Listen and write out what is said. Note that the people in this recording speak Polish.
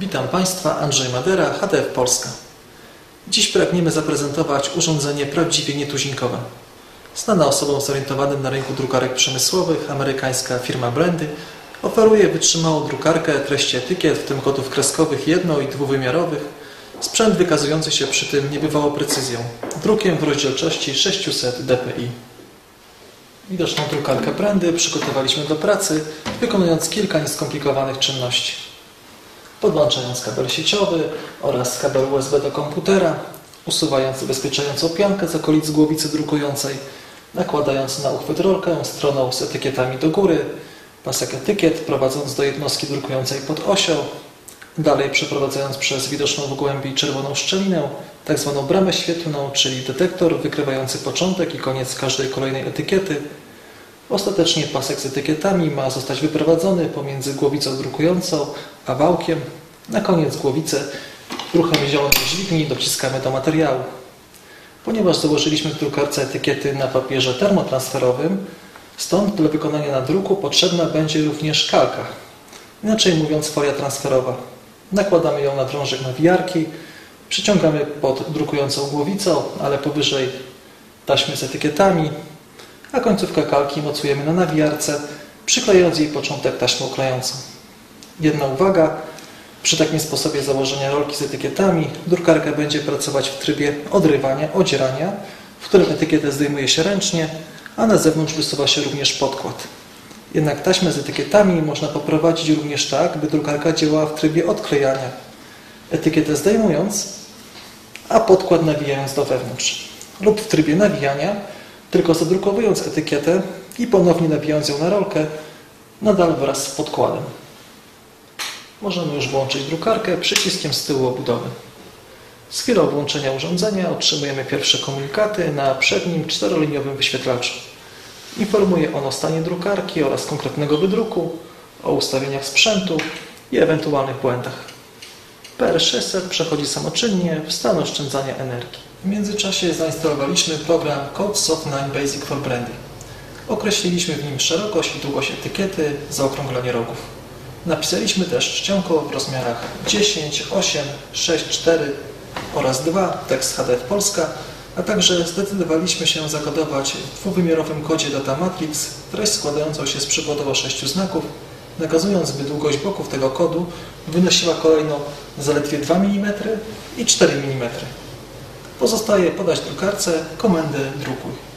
Witam Państwa, Andrzej Madera, HDF Polska. Dziś pragniemy zaprezentować urządzenie prawdziwie nietuzinkowe. Znana osobom zorientowanym na rynku drukarek przemysłowych, amerykańska firma Blendy oferuje wytrzymałą drukarkę treści etykiet, w tym kodów kreskowych jedno- i dwuwymiarowych, sprzęt wykazujący się przy tym niebywałą precyzją, drukiem w rozdzielczości 600 dpi. Widoczną drukarkę Blendy przygotowaliśmy do pracy, wykonując kilka nieskomplikowanych czynności podłączając kabel sieciowy oraz kabel USB do komputera, usuwając zabezpieczającą piankę z okolic głowicy drukującej, nakładając na uchwyt rolkę stroną z etykietami do góry, pasek etykiet prowadząc do jednostki drukującej pod osią, dalej przeprowadzając przez widoczną w głębi czerwoną szczelinę, tak zwaną bramę świetlną, czyli detektor wykrywający początek i koniec każdej kolejnej etykiety. Ostatecznie pasek z etykietami ma zostać wyprowadzony pomiędzy głowicą drukującą a wałkiem. Na koniec głowicę ruchem zielonej dźwigni dociskamy do materiału. Ponieważ założyliśmy w drukarce etykiety na papierze termotransferowym, stąd dla wykonania nadruku potrzebna będzie również kalka, inaczej mówiąc folia transferowa. Nakładamy ją na drążek nawijarki, przyciągamy pod drukującą głowicą, ale powyżej taśmy z etykietami, a końcówkę kalki mocujemy na nawijarce, przyklejając jej początek taśmą klejącą. Jedna uwaga, przy takim sposobie założenia rolki z etykietami drukarka będzie pracować w trybie odrywania, odzierania, w którym etykietę zdejmuje się ręcznie, a na zewnątrz wysuwa się również podkład. Jednak taśmę z etykietami można poprowadzić również tak, by drukarka działała w trybie odklejania. Etykietę zdejmując, a podkład nawijając do wewnątrz. Lub w trybie nawijania, tylko zadrukowując etykietę i ponownie nawijając ją na rolkę, nadal wraz z podkładem. Możemy już włączyć drukarkę przyciskiem z tyłu obudowy. Z chwilą włączenia urządzenia otrzymujemy pierwsze komunikaty na przednim czteroliniowym wyświetlaczu. Informuje on o stanie drukarki oraz konkretnego wydruku, o ustawieniach sprzętu i ewentualnych błędach. PR600 przechodzi samoczynnie w stan oszczędzania energii. W międzyczasie zainstalowaliśmy program CodeSoft 9 Basic for Branding. Określiliśmy w nim szerokość i długość etykiety, zaokrąglenie rogów. Napisaliśmy też czcionko w rozmiarach 10, 8, 6, 4 oraz 2 tekst HDF Polska, a także zdecydowaliśmy się zakodować w dwuwymiarowym kodzie data matrix treść składającą się z przykładowo 6 znaków, nakazując, by długość boków tego kodu wynosiła kolejno zaledwie 2 mm i 4 mm. Pozostaje podać drukarce komendę drukuj.